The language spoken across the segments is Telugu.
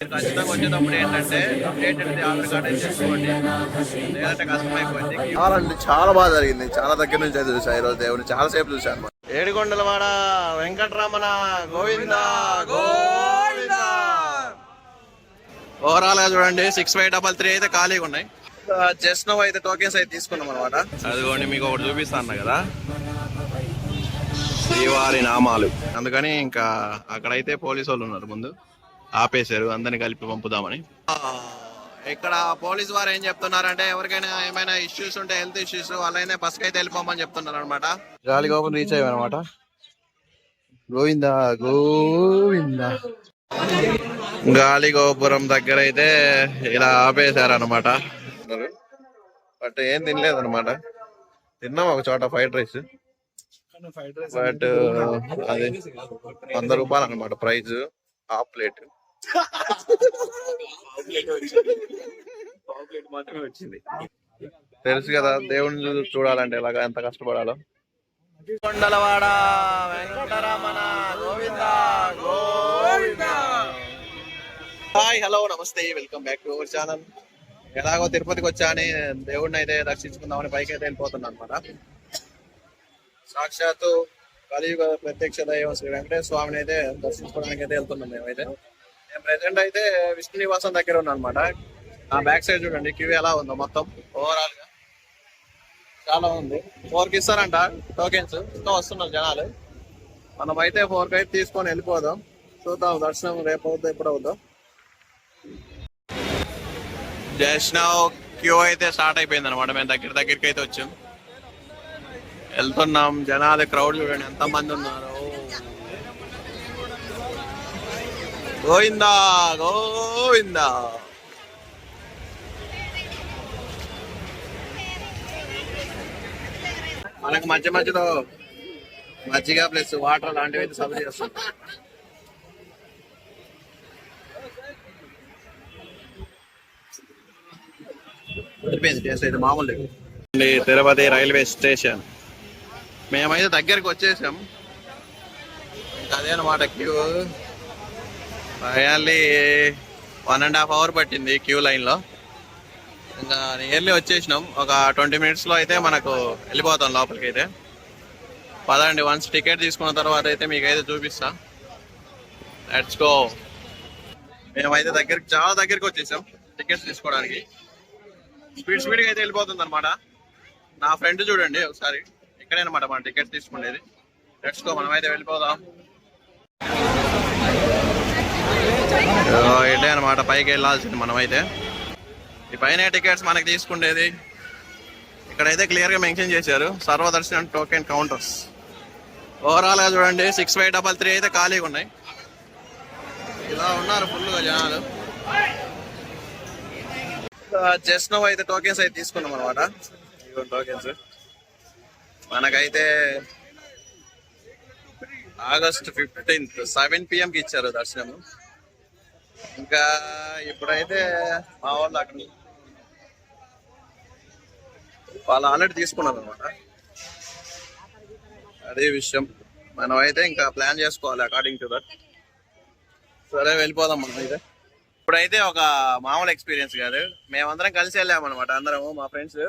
ఖచ్చితంగా వచ్చేటప్పుడు ఏంటంటే అప్డేటెడ్ ఆధార్ కార్డ్ అయితే చేసుకోండి. లేదంటే కష్టం అయిపోయింది చాలా అంటే చాలా బాగా జరిగింది. చాలా దగ్గర నుంచి అయితే చూసా ఈరోజు దేవుని చాలా సేపు చూశాను ఏడుకొండలవాడ వెంకటరమణ గోవింద గోవింద. ఓవరాల్గా చూడండి సిక్స్ ఫైవ్ డబల్ త్రీ అయితే ఖాళీగా ఉన్నాయి. జస్ట్ నో అయితే టోకెన్స్ అయితే తీసుకున్నాం అనమాట అదిగోండి మీకు ఒకటి చూపిస్తాను కదా. శ్రీవారి నామాలు. అందుకని ఇంకా అక్కడైతే పోలీసు వాళ్ళు ఉన్నారు ముందు. ఆపేశారు. అందరిని కలిపి పంపుదామని. ఇక్కడ పోలీస్ వారు ఏం చెప్తున్నారంటే ఎవరికైనా ఏమైనా ఇష్యూస్ ఉంటే హెల్త్ ఇష్యూస్ వాళ్ళైనా బస్కి అయితే వెళ్ళిపోమని చెప్తున్నారు అనమాట గాలిగోపురం రీచ్ అయ్యామన్నమాట. గోవింద గోవింద. గాలి గోపురం దగ్గర అయితే ఇలా ఆపేశారు అనమాట బట్ ఏం తినలేదు అనమాట తిన్నాం ఒక చోట ఫ్రైడ్ రైస్. బట్ అది వంద రూపాయలు అనమాట ప్రైస్ హాఫ్ ప్లేట్. తెలుసు కదా దేవుని చూ- చూడాలంటే ఎలాగా ఎంత కష్టపడాలో. Kondalavada Venkataramana Govinda Govinda. Hi hello namaste welcome back to our channel ఎలాగో తిరుపతికి వచ్చాని దేవుడిని అయితే దర్శించుకుందామని పైకి అయితే వెళ్ళిపోతున్నాను అనమాట సాక్షాత్తు కలియుగ ప్రత్యక్ష దైవం శ్రీ వెంకటేశ్వర స్వామిని అయితే దర్శించుకోవడానికి అయితే వెళ్తున్నాం మేమైతే. నేను ప్రెసెంట్ అయితే విష్ణు నివాసం దగ్గర ఉన్నా అనమాట నా బ్యాక్ సైడ్ చూడండి క్యూ ఎలా ఉందో మొత్తం ఓవరాల్గా. చాలా ఉంది. ఫోర్కి ఇస్తారంట టోకెన్స్ ఇంకా వస్తున్నారు జనాలు. మనం అయితే ఫోర్కి అయితే తీసుకొని వెళ్ళిపోదాం. చూద్దాం దర్శనం రేపు అవుతుందో ఎప్పుడు అవుతుందో జస్ట్ నౌ క్యూ అయితే స్టార్ట్ అయిపోయింది అనమాట మేము దగ్గర దగ్గరికి అయితే వచ్చాం. వెళ్తున్నాం. జనాలు క్రౌడ్ చూడండి ఎంత మంది ఉన్నారు. గోవిందా గోవిందా. మనకు మధ్య మధ్యలో మజ్జిగ ప్లస్ వాటర్ లాంటివి అయితే సర్వ్ చేస్తాం మామూలు తిరుపతి రైల్వే స్టేషన్. మేమైతే దగ్గరికి వచ్చేసాం. అదేనమాట queue. Finally one and half hour పట్టింది క్యూ లైన్లో ఇంకా నియర్లీ వచ్చేసినాం. ఒక ట్వంటీ మినిట్స్లో అయితే మనకు వెళ్ళిపోతాం లోపలికి అయితే పదండి వన్స్ టికెట్ తీసుకున్న తర్వాత అయితే మీకైతే చూపిస్తా. లెట్స్ గో మేమైతే దగ్గరికి చాలా దగ్గరికి వచ్చేసాం టికెట్స్ తీసుకోవడానికి. స్పీడ్ స్పీడ్గా అయితే వెళ్ళిపోతుంది అనమాట నా ఫ్రెండ్ చూడండి ఒకసారి. ఇక్కడే అనమాట మన టికెట్స్ తీసుకునేది. లెట్స్ గో మనమైతే వెళ్ళిపోదాం. ఇదే అనమాట పైకి వెళ్ళాల్సింది మనమైతే. ఈ పైన టికెట్స్ మనకి తీసుకునేది ఇక్కడైతే క్లియర్గా మెన్షన్ చేశారు సర్వదర్శనం టోకెన్ కౌంటర్స్. ఓవరాల్గా చూడండి సిక్స్ ఫైవ్ డబల్ త్రీ అయితే ఖాళీగా ఉన్నాయి. ఇలా ఉన్నారు ఫుల్గా జనాలు జస్ట్ నో అయితే టోకెన్స్ అయితే తీసుకున్నాం అనమాట టోకెన్స్. మనకైతే ఆగస్ట్ ఫిఫ్టీన్త్ సెవెన్ పిఎం కి ఇచ్చారు దర్శనం ఇంకా ఇప్పుడైతే మా వాళ్ళు అక్కడ వాళ్ళు ఆల్రెడీ తీసుకున్నారు అనమాట అదే విషయం. మనం అయితే ఇంకా ప్లాన్ చేసుకోవాలి అకార్డింగ్ టు దట్ సరే వెళ్ళిపోదాం మనం అయితే. ఇప్పుడైతే ఒక మామూలు ఎక్స్పీరియన్స్ కాదు. మేమందరం కలిసి వెళ్ళామన్నమాట అందరము మా ఫ్రెండ్స్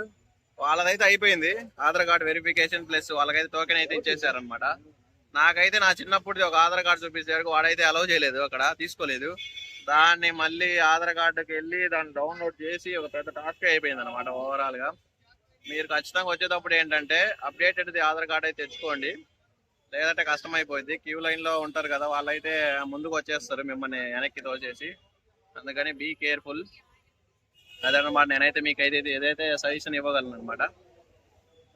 వాళ్ళదైతే అయిపోయింది. ఆధార్ కార్డు వెరిఫికేషన్ ప్లస్ వాళ్ళకైతే టోకెన్ అయితే ఇచ్చేసారనమాట నాకైతే నా చిన్నప్పుడు ఒక ఆధార్ కార్డు చూపించారు వాడైతే అలౌ చేయలేదు అక్కడ తీసుకోలేదు. దాన్ని మళ్ళీ ఆధార్ కార్డుకి వెళ్ళి దాన్ని డౌన్లోడ్ చేసి ఒక పెద్ద టాస్క్ అయిపోయింది అనమాట ఓవరాల్గా. మీరు ఖచ్చితంగా వచ్చేటప్పుడు ఏంటంటే అప్డేటెడ్ది ఆధార్ కార్డ్ అయితే తెచ్చుకోండి. లేదంటే కష్టం అయిపోయింది. క్యూ లైన్లో ఉంటారు కదా వాళ్ళైతే ముందుకు వచ్చేస్తారు మిమ్మల్ని వెనక్కి తోచేసి అందుకని బీ కేర్ఫుల్ అదనమాట నేనైతే మీకు అయితే ఏదైతే సజెషన్ ఇవ్వగలను అనమాట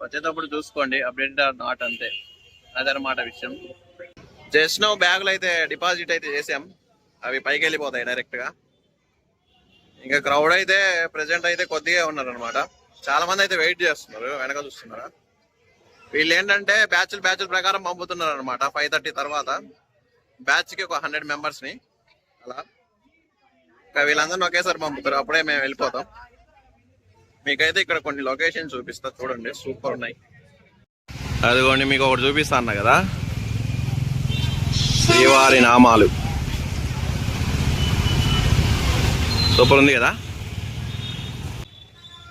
వచ్చేటప్పుడు చూసుకోండి. అప్డేటెడ్ ఆర్ నాట్ అంతే. అదనమాట విషయం. జస్ట్ నో బ్యాగులు అయితే డిపాజిట్ అయితే చేసాం అవి పైకి వెళ్ళిపోతాయి డైరెక్ట్గా. ఇంకా క్రౌడ్ అయితే ప్రజెంట్ అయితే కొద్దిగా ఉన్నారు అనమాట చాలా మంది అయితే వెయిట్ చేస్తున్నారు వెనక చూస్తున్నారా? వీళ్ళు ఏంటంటే బ్యాచ్ల బ్యాచ్ల ప్రకారం పంపుతున్నారు అనమాట ఫైవ్ థర్టీ తర్వాత. బ్యాచ్కి ఒక హండ్రెడ్ మెంబర్స్ని. అలా. ఇంకా వీళ్ళందరినీ ఒకేసారి పంపుతారు అప్పుడే మేము వెళ్ళిపోతాం. మీకైతే ఇక్కడ కొన్ని లొకేషన్ చూపిస్తా చూడండి సూపర్ ఉన్నాయి. అదిగోండి మీకు ఒకటి చూపిస్తా అన్న కదా? శ్రీవారి నామాలు. సూపర్ ఉంది కదా?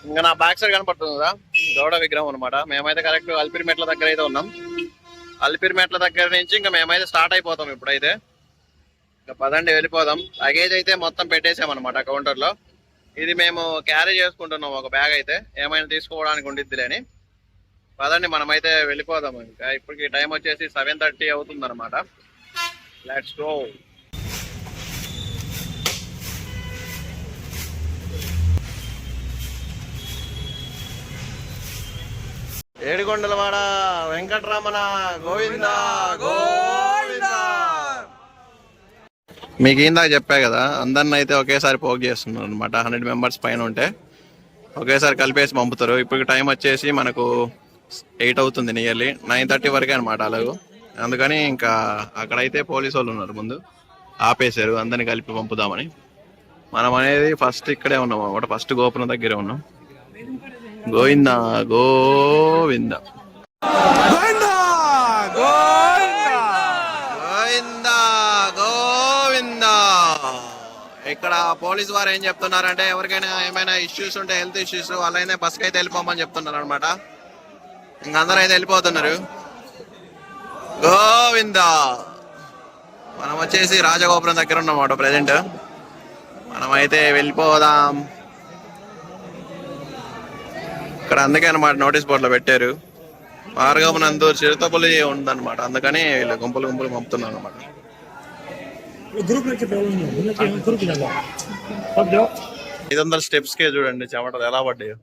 ఇంకా నా బ్యాక్ సైడ్ కనపడుతుంది కదా? గౌడ విగ్రహం అనమాట మేమైతే కరెక్ట్ అల్పిరి మెట్ల దగ్గర అయితే ఉన్నాం. అల్పిరి మెట్ల దగ్గర నుంచి ఇంకా మేమైతే స్టార్ట్ అయిపోతాం ఇప్పుడైతే. ఇంకా పదండి వెళ్ళిపోదాం. లగేజ్ అయితే మొత్తం పెట్టేసామన్నమాట కౌంటర్లో ఇది మేము క్యారీ చేసుకుంటున్నాం ఒక బ్యాగ్ అయితే. ఏమైనా తీసుకోవడానికి ఉండిద్దిలే అని పదండి మనమైతే వెళ్ళిపోదాం ఇంకా. ఇప్పటికి టైం వచ్చేసి సెవెన్ థర్టీ అవుతుంది అనమాట లెట్స్ గో ఏడుగొండలవాడ వెంకటరమణ గోవింద గోవింద. మీకు ఇందాక చెప్పా కదా అందరిని అయితే ఒకేసారి పోగు చేస్తున్నారు అనమాట హండ్రెడ్ మెంబర్స్ పైన ఉంటే ఒకేసారి కలిపేసి పంపుతారు. ఇప్పుడు టైం వచ్చేసి మనకు ఎయిట్ అవుతుంది నియర్లీ నైన్ థర్టీ వరకే అనమాట అలాగూ. అందుకని ఇంకా అక్కడైతే పోలీసు వాళ్ళు ఉన్నారు ముందు. ఆపేశారు అందరిని కలిపి పంపుదామని. మనం అనేది ఫస్ట్ ఇక్కడే ఉన్నాం అనమాట ఫస్ట్ గోపురం దగ్గరే ఉన్నాం. గోవింద గోవింద. గోవింద గోవింద. ఇక్కడ పోలీస్ వారు ఏం చెప్తున్నారంటే ఎవరికైనా ఏమైనా ఇష్యూస్ ఉంటే హెల్త్ ఇష్యూస్ వాళ్ళైనా బస్కి అయితే వెళ్ళిపోమని చెప్తున్నారు అనమాట ఇంక అందరూ అయితే వెళ్ళిపోతున్నారు. గోవింద. మనం వచ్చేసి రాజగోపురం దగ్గర ఉన్నమాట ప్రజెంట్ మనం అయితే వెళ్ళిపోదాం. ఇక్కడ అందుకే అనమాట నోటీస్ బోర్డులో పెట్టారు. మార్గమునందు చిరుతపులి ఉందన్నమాట. అందుకని వీళ్ళు గుంపులు గుంపులు పంపుతున్నారు అనమాట ఐదు వందల స్టెప్స్ కే చూడండి చెమటలు ఎలా పడ్డాయో.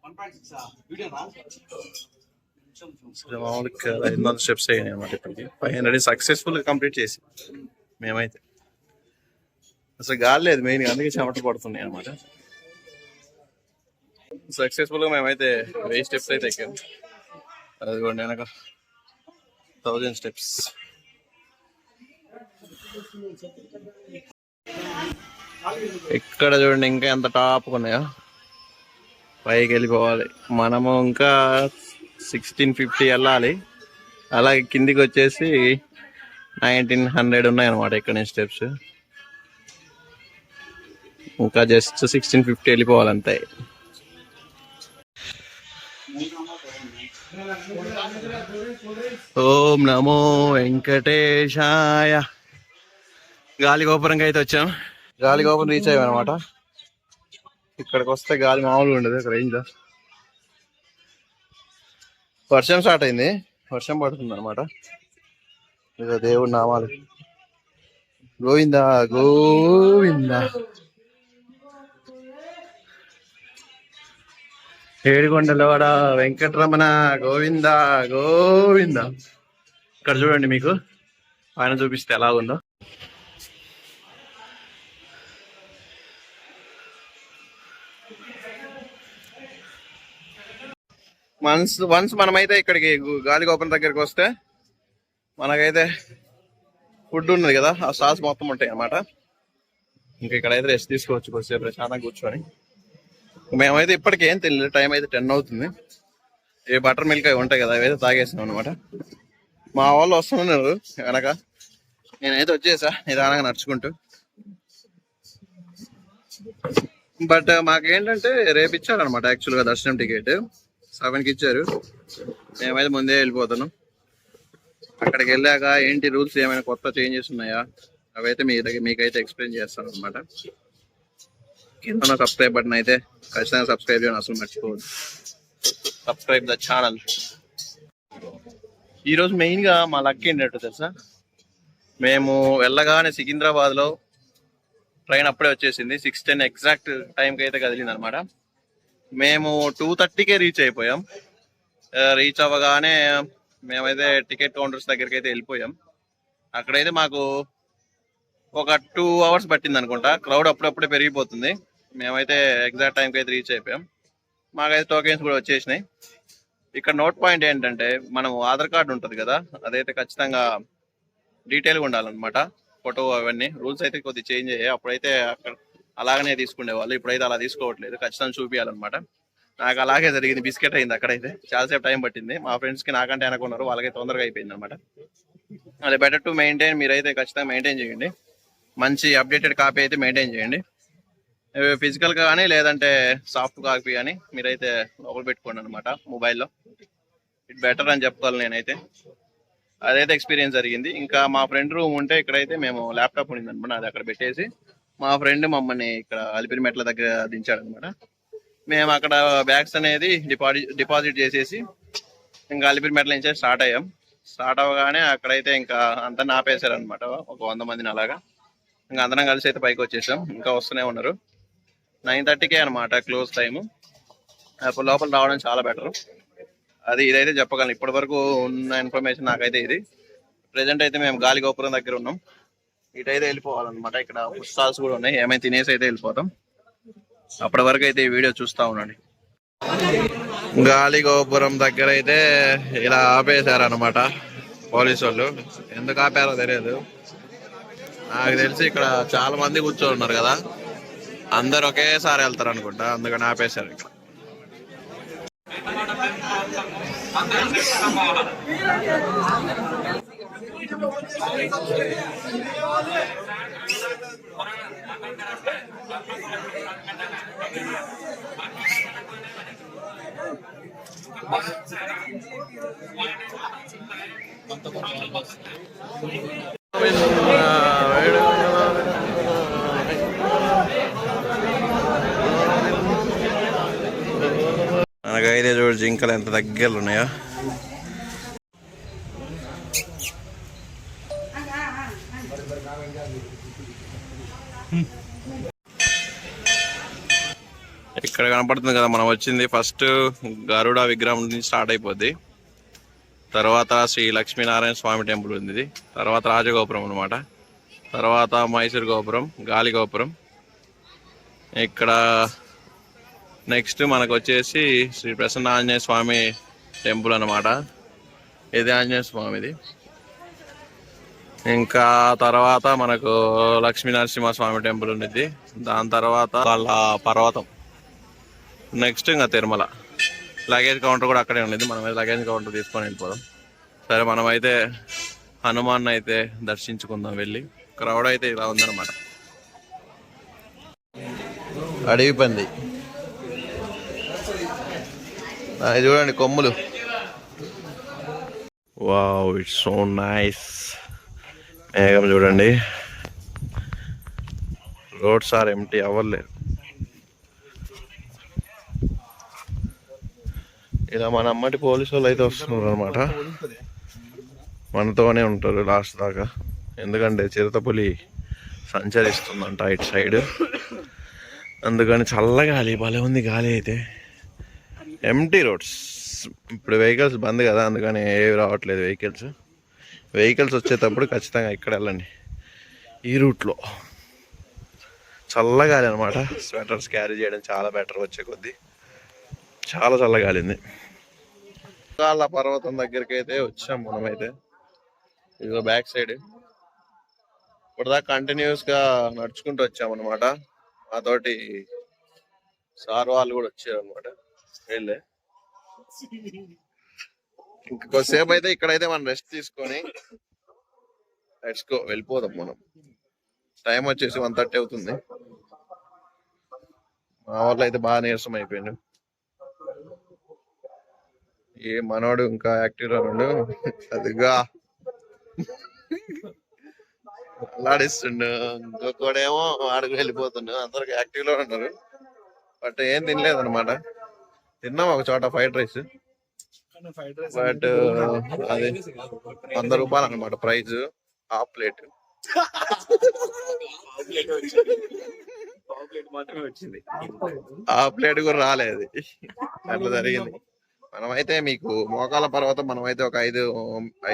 మామూలుగా ఐదు వందల స్టెప్స్ అయ్యాయి అనమాట ఇప్పటికి. ఫైవ్ హండ్రెడ్ సక్సెస్ఫుల్ కంప్లీట్ చేసి మేమైతే. అసలు గాలి లేదు మెయిన్ అందుకే చెమటలు పడుతున్నాయి అనమాట సక్సెస్ఫుల్గా మేమైతే వెయ్యి స్టెప్స్ అయితే ఎక్కాం. అదిగోండి వెనక. థౌజండ్ స్టెప్స్ ఇక్కడ చూడండి ఇంకా ఎంత టాప్ ఉన్నాయో. పైకి వెళ్ళిపోవాలి. మనము ఇంకా సిక్స్టీన్ ఫిఫ్టీ వెళ్ళాలి. అలాగే కిందికి వచ్చేసి నైన్టీన్ హండ్రెడ్ ఉన్నాయన్నమాట ఇక్కడ నుంచి స్టెప్స్ ఇంకా జస్ట్ సిక్స్టీన్ ఫిఫ్టీ వెళ్ళిపోవాలి అంతే. ఓం నమో వెంకటేశాయ. గాలి గోపురంకి అయితే వచ్చాం. గాలి గోపురం రీచ్ అయ్యాం అనమాట ఇక్కడికి వస్తే గాలి మామూలుగా ఉండదు ఇక్కడ రేంజ్ వర్షం స్టార్ట్ అయింది. వర్షం పడుతుంది అనమాట దేవుడి నామాలు. గోవిందా గోవిందా. ఏడుగొండలవాడ వెంకటరమణ గోవింద గోవింద. ఇక్కడ చూడండి మీకు. ఆయన చూపిస్తే ఎలా ఉందో. వన్స్ వన్స్ మనమైతే ఇక్కడికి గాలి గోపురం దగ్గరికి వస్తే మనకైతే ఫుడ్ ఉన్నది కదా ఆ సాస్ మొత్తం ఉంటాయి అన్నమాట ఇంకా ఇక్కడైతే రెస్ట్ తీసుకోవచ్చు కొద్దిసేపు ప్రశాంతంగా కూర్చొని. మేమైతే ఇప్పటికి ఏం తెలియదు. టైం అయితే టెన్ అవుతుంది. ఏ బటర్ మిల్క్ అవి ఉంటాయి కదా అవైతే తాగేసాం అనమాట మా వాళ్ళు వస్తున్నారు వెనక. నేనైతే వచ్చేసా నిదానంగా నడుచుకుంటూ. బట్ మాకేంటంటే రేపు ఇచ్చారనమాట యాక్చువల్గా దర్శనం టికెట్. సెవెన్కి ఇచ్చారు. మేమైతే ముందే వెళ్ళిపోతాను అక్కడికి వెళ్ళాక ఏంటి రూల్స్ ఏమైనా కొత్త చేంజెస్ ఉన్నాయా? అవైతే మీ దగ్గర మీకైతే ఎక్స్ప్లెయిన్ చేస్తాను అనమాట కింద సబ్స్క్రైబ్ బటన్ అయితే ఖచ్చితంగా సబ్స్క్రైబ్ చేయడం అసలు మర్చిపోవద్దు. సబ్స్క్రైబ్ ద ఛానల్ ఈరోజు మెయిన్గా మా లక్ ఏంటంటే తెలుసా? మేము వెళ్ళగానే సికింద్రాబాద్లో ట్రైన్ అప్పుడే వచ్చేసింది. సిక్స్ టెన్ ఎగ్జాక్ట్ టైంకి అయితే కదిలింది అనమాట మేము టూ థర్టీకే రీచ్ అయిపోయాం. రీచ్ అవ్వగానే మేమైతే టికెట్ కౌంటర్స్ దగ్గరికి అయితే వెళ్ళిపోయాం. అక్కడైతే మాకు ఒక టూ అవర్స్ పట్టింది అనుకుంటా క్రౌడ్ అప్పుడప్పుడే పెరిగిపోతుంది. మేమైతే ఎగ్జాక్ట్ టైంకి అయితే రీచ్ అయిపోయాం. మాకైతే టోకెన్స్ కూడా వచ్చేసినాయి. ఇక్కడ నోట్ పాయింట్ ఏంటంటే మనం ఆధార్ కార్డు ఉంటుంది కదా అదైతే ఖచ్చితంగా డీటెయిల్గా ఉండాలన్నమాట. ఫోటో అవన్నీ రూల్స్ అయితే కొద్దిగా చేంజ్ అయ్యాయి. అప్పుడైతే అక్కడ అలాగనే తీసుకునే వాళ్ళు ఇప్పుడైతే అలా తీసుకోవట్లేదు. ఖచ్చితంగా చూపించాలన్నమాట నాకు అలాగే జరిగింది బిస్కెట్ అయింది అక్కడైతే. చాలాసేపు టైం పట్టింది. మా ఫ్రెండ్స్కి నాకంటే అనుకున్నారు వాళ్ళకి తొందరగా అయిపోయింది అనమాట అది బెటర్ టు మెయింటైన్ మీరైతే ఖచ్చితంగా మెయింటైన్ చేయండి. మంచి అప్డేటెడ్ కాపీ అయితే మెయింటైన్ చేయండి. ఫిజికల్గా కానీ లేదంటే సాఫ్ట్ కాపీ కానీ మీరైతే లోపల పెట్టుకోండి అనమాట మొబైల్లో ఇట్ బెటర్ అని చెప్పుకోవాలి నేనైతే. అదైతే ఎక్స్పీరియన్స్ జరిగింది. ఇంకా మా ఫ్రెండ్ రూమ్ ఉంటే ఇక్కడైతే మేము ల్యాప్టాప్ ఉండింది అనమాట అది అక్కడ పెట్టేసి. మా ఫ్రెండ్ మమ్మల్ని ఇక్కడ అలిపిరి మెట్ల దగ్గర దించాడు అనమాట మేము అక్కడ బ్యాగ్స్ అనేది డిపాజిట్ డిపాజిట్ చేసేసి ఇంకా అలిపిరి మెట్ల నుంచి స్టార్ట్ అయ్యాం. స్టార్ట్ అవ్వగానే అక్కడైతే ఇంకా అంతా నాపేశారు అనమాట ఒక వంద మందిని అలాగా. ఇంకా అందరం కలిసి అయితే పైకి వచ్చేసాం. ఇంకా వస్తూనే ఉన్నారు. నైన్ థర్టీకే అనమాట క్లోజ్ టైం అప్పుడు లోపల రావడం చాలా బెటర్. అది ఇదైతే చెప్పగలను. ఇప్పటి వరకు ఉన్న ఇన్ఫర్మేషన్ నాకైతే ఇది. ప్రెసెంట్ అయితే మేము గాలి గోపురం దగ్గర ఉన్నాం. ఇటైతే వెళ్ళిపోవాలన్నమాట. ఇక్కడ ఫుడ్ కూడా ఉన్నాయి. ఏమైనా తినేసి అయితే వెళ్ళిపోతాం. అప్పటి వరకు అయితే ఈ వీడియో చూస్తా ఉండండి. గాలి గోపురం దగ్గర అయితే ఇలా ఆపేశారు అనమాట పోలీసు వాళ్ళు ఎందుకు ఆపారో తెలియదు. నాకు తెలిసి ఇక్కడ చాలా మంది కూర్చొని ఉన్నారు కదా. అందరు ఒకేసారి వెళ్తారు అనుకుంటా అందుకని ఆపేశారు ఇక్కడ. మనకైతే జింకలు ఎంత దగ్గరలో ఉన్నాయో. ఇక్కడ కనపడుతుంది కదా మనం వచ్చింది ఫస్ట్ గరుడ విగ్రహం నుంచి స్టార్ట్ అయిపోద్ది. తర్వాత శ్రీ లక్ష్మీనారాయణ స్వామి టెంపుల్ ఉంది ఇది తర్వాత రాజగోపురం అనమాట తర్వాత మైసూర్ గోపురం గాలి గోపురం. ఇక్కడ నెక్స్ట్ మనకు వచ్చేసి శ్రీ ప్రసన్న ఆంజనేయ స్వామి టెంపుల్ అనమాట ఇది ఆంజనేయ స్వామిది? ఇంకా తర్వాత మనకు లక్ష్మీ నరసింహ స్వామి టెంపుల్ ఉండిద్ది దాని తర్వాత వాళ్ళ పర్వతం. నెక్స్ట్ ఇంకా తిరుమల. లగేజ్ కౌంటర్ కూడా అక్కడే ఉండేది మనం అయితే లగేజ్ కౌంటర్ తీసుకొని వెళ్ళిపోదాం. సరే మనమైతే హనుమాన్ అయితే దర్శించుకుందాం వెళ్ళి. క్రౌడ్ అయితే ఇలా ఉందన్నమాట. అడవి పంది చూడండి కొమ్ములు. వావ్ ఇట్స్ సో నైస్ మేఘం చూడండి. రోడ్స్ ఆర్ ఎంటీ అవ్వలేదు. ఇలా మన అమ్మటి పోలీసు వాళ్ళు అయితే వస్తున్నారు అనమాట మనతోనే ఉంటారు లాస్ట్ దాకా. ఎందుకంటే చిరుతపులి సంచరిస్తుందంట ఇటు సైడ్ అందుకని చల్ల గాలి భలే ఉంది గాలి అయితే. ఎంటీ రోడ్స్ ఇప్పుడు వెహికల్స్ బంద్ కదా అందుకని ఏవి రావట్లేదు వెహికల్స్ వెహికల్స్ వచ్చేటప్పుడు ఖచ్చితంగా ఇక్కడ వెళ్ళండి. ఈ రూట్లో చల్లగాలి అనమాట స్వెటర్స్ క్యారీ చేయడం చాలా బెటర్ వచ్చే కొద్దీ. చాలా చల్లగాలింది. కాళ్ళ పర్వతం దగ్గరికి అయితే వచ్చాం మనమైతే. ఇదిగో బ్యాక్ సైడ్ ఇప్పటిదాకా కంటిన్యూస్గా నడుచుకుంటూ వచ్చామన్నమాట. మాతోటి సార్ వాళ్ళు కూడా వచ్చారు అనమాట వెళ్ళే ఇంకా కొద్దిసేపు అయితే ఇక్కడైతే మనం రెస్ట్ తీసుకొని లెట్స్ గో వెళ్ళిపోదాం మనం. టైం వచ్చేసి వన్ థర్టీ అవుతుంది. మా వాళ్ళు అయితే బాగా నీరసం అయిపోయిండు ఏ మనోడు ఇంకా యాక్టివ్ ఉండు. అదిగా. అల్లాడిస్తుండు. ఇంకొకడేమో ఆడికి వెళ్ళిపోతుండు. అందరికి యాక్టివ్లో ఉన్నారు. బట్ ఏం తినలేదు అనమాట తిన్నాం ఒక చోట ఫ్రైడ్ రైస్. బట్ అది వంద రూపాయలు అనమాట price half plate. Half plate కూడా రాలేదు అట్లా జరిగింది. మనమైతే మీకు మోకాల పర్వతం మనమైతే ఒక ఐదు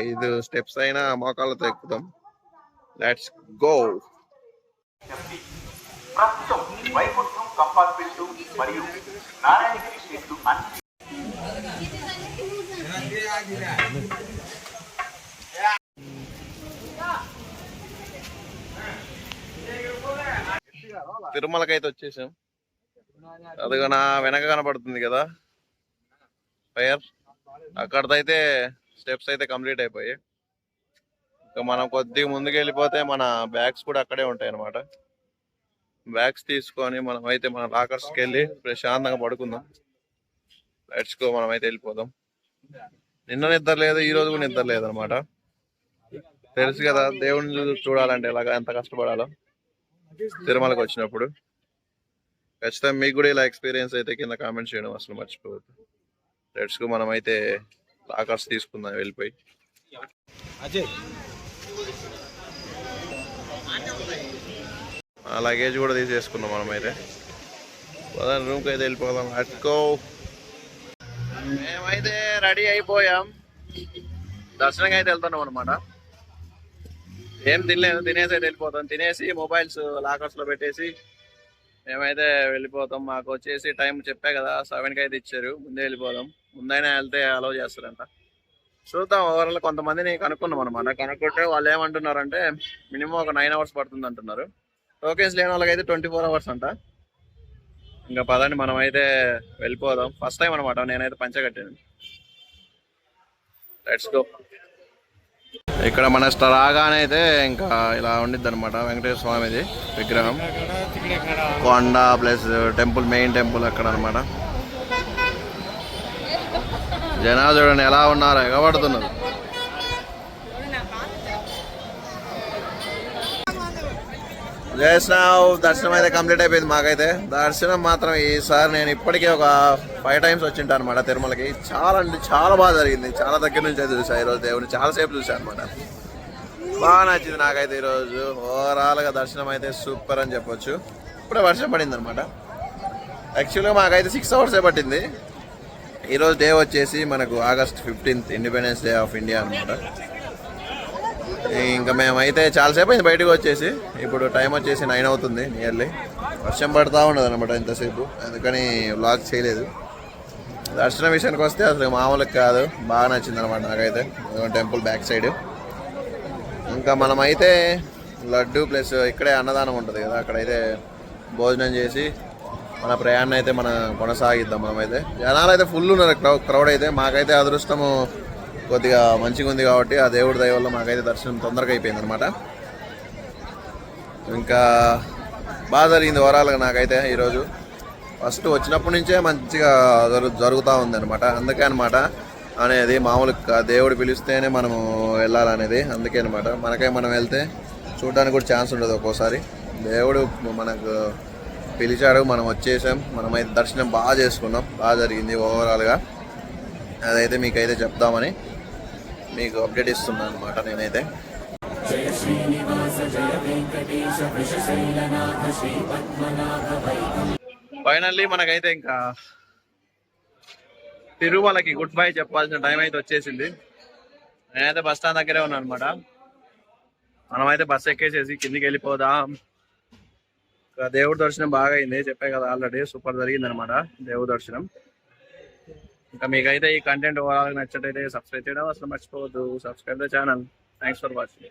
ఐదు స్టెప్స్ అయినా మోకాళ్ళతో ఎక్కుతాం. Let's go. ప్రస్తుతం వైకుంఠం కంపార్ట్మెంట్ మరియు నారాయణగిరి సీట్లు అన్ని తిరుమలకైతే వచ్చేసాం. అదిగో నా వెనక కనపడుతుంది కదా. ఫైర్ అక్కడదైతే స్టెప్స్ అయితే కంప్లీట్ అయిపోయాయి. ఇంకా మనం కొద్దిగా ముందుకు వెళ్ళిపోతే మన బ్యాగ్స్ కూడా అక్కడే ఉంటాయి అన్నమాట బ్యాగ్స్ తీసుకొని మనం అయితే మన లాకర్స్కి వెళ్ళి ప్రశాంతంగా పడుకుందాం. లైట్స్ గో మనం అయితే వెళ్ళిపోదాం. నిన్న నిద్ర లేదు ఈ రోజు కూడా నిద్ర లేదు తెలుసు కదా దేవుడిని చూడాలంటే ఎలాగ ఎంత కష్టపడాలో. తిరుమలకి వచ్చినప్పుడు. ఖచ్చితంగా మీకు కూడా ఇలా ఎక్స్పీరియన్స్ అయితే కింద కామెంట్ చేయడం అసలు మర్చిపోవద్దు. లెట్స్ గో మనం అయితే లాకర్స్ తీసుకుందాం వెళ్ళిపోయి. అజయ్ లగేజ్ కూడా తీసేసుకున్నాం మనం అయితే రూమ్కి అయితే వెళ్ళిపోదాం. అట్కో మేమైతే రెడీ అయిపోయాం. దర్శనంగా అయితే వెళ్తున్నాం అనమాట ఏం తినలేదు తినేసి అయితే వెళ్ళిపోతాం. తినేసి మొబైల్స్ లాకర్స్లో పెట్టేసి మేమైతే వెళ్ళిపోతాం. మాకు వచ్చేసి టైం చెప్పా కదా సెవెన్కి అయితే ఇచ్చారు. ముందే వెళ్ళిపోదాం. ముందైనా వెళ్తే అలౌ చేస్తారంట. చూద్దాం ఓవరాల్ కొంతమందిని కనుక్కున్నాం అనమాట కనుక్కుంటే వాళ్ళు ఏమంటున్నారంటే మినిమం ఒక నైన్ అవర్స్ పడుతుంది అంటున్నారు. టోకెన్స్ లేని వాళ్ళకి అయితే ట్వంటీ ఫోర్ అవర్స్ అంట. ఇంకా పదండి మనం అయితే వెళ్ళిపోదాం. ఫస్ట్ టైం అనమాట నేనైతే పంచ కట్టాను లెట్స్ గో ఇక్కడ మన స్ట- రాగానే అయితే ఇంకా ఇలా ఉండిద్ది అనమాట వెంకటేశ్వర స్వామిది విగ్రహం. కొండ ప్లస్ టెంపుల్ మెయిన్ టెంపుల్ అక్కడ అనమాట జనాలు చూడండి ఎలా ఉన్నారో ఎగబడుతున్నారు. చేసినావు దర్శనం అయితే కంప్లీట్ అయిపోయింది మాకైతే. దర్శనం మాత్రం ఈసారి నేను ఇప్పటికే ఒక ఫైవ్ టైమ్స్ వచ్చింటాను అనమాట తిరుమలకి. చాలా అంటే చాలా బాగా జరిగింది. చాలా దగ్గర నుంచి అయితే చూసాను ఈరోజు దేవుడిని చాలా సేపు చూసాను అనమాట బాగా నచ్చింది నాకైతే ఈరోజు. ఓవరాల్గా దర్శనం అయితే సూపర్ అని చెప్పొచ్చు. ఇప్పుడే వర్షం పడింది అనమాట యాక్చువల్గా మాకైతే సిక్స్ అవర్సే పట్టింది. ఈరోజు డే వచ్చేసి మనకు August fifteenth Independence Day of India అనమాట ఇంకా మేమైతే చాలాసేపు అయింది బయటకు వచ్చేసి. ఇప్పుడు టైం వచ్చేసి నైన్ అవుతుంది నియర్లీ వర్షం పడతా ఉండదు అనమాట ఇంతసేపు. అందుకని వ్లాగ్ చేయలేదు. దర్శనం విషయానికి వస్తే అసలు మామూలుగా కాదు. బాగా నచ్చింది అనమాట నాకైతే టెంపుల్ బ్యాక్ సైడ్. ఇంకా మనమైతే లడ్డు ప్లస్ ఇక్కడే అన్నదానం ఉంటుంది కదా. అక్కడైతే భోజనం చేసి మన ప్రయాణం అయితే మనం కొనసాగిద్దాం మనమైతే. జనాలు అయితే ఫుల్ ఉన్నారు. క్రౌడ్ అయితే మాకైతే అదృష్టము కొద్దిగా మంచిగా ఉంది కాబట్టి ఆ దేవుడి దయ వల్ల మాకైతే దర్శనం తొందరగా అయిపోయింది అనమాట ఇంకా బాగా జరిగింది ఓవరాల్గా నాకైతే ఈరోజు. ఫస్ట్ వచ్చినప్పటి నుంచే మంచిగా జరు జరుగుతూ ఉంది అనమాట అందుకే అనమాట అనేది మామూలు దేవుడు పిలిస్తేనే మనము వెళ్ళాలనేది అందుకే అనమాట మనకే మనం వెళ్తే చూడడానికి కూడా ఛాన్స్ ఉండదు ఒక్కోసారి. దేవుడు మనకు పిలిచాడు మనం వచ్చేసాం మనమైతే దర్శనం బాగా చేసుకున్నాం బాగా జరిగింది ఓవరాల్గా. అదైతే మీకైతే చెప్దామని మీకు అప్డేట్ ఇస్తున్నాను అనమాట నేనైతే. ఫైనల్లీ మనకైతే ఇంకా తిరుమలకి గుడ్ బై చెప్పాల్సిన టైం అయితే వచ్చేసింది. నేనైతే బస్ స్టాండ్ దగ్గరే ఉన్నాను అనమాట మనమైతే బస్ ఎక్కేసేసి కిందికి వెళ్ళిపోదాం. దేవుడి దర్శనం బాగా అయింది. చెప్పే కదా ఆల్రెడీ సూపర్ జరిగింది అనమాట దేవుడి దర్శనం. ఇంకా మీకైతే ఈ కంటెంట్ ఓవరాల్ నచ్చటైతే సబ్స్క్రైబ్ చేయడం అసలు మర్చిపోవద్దు. Subscribe the channel thanks for watching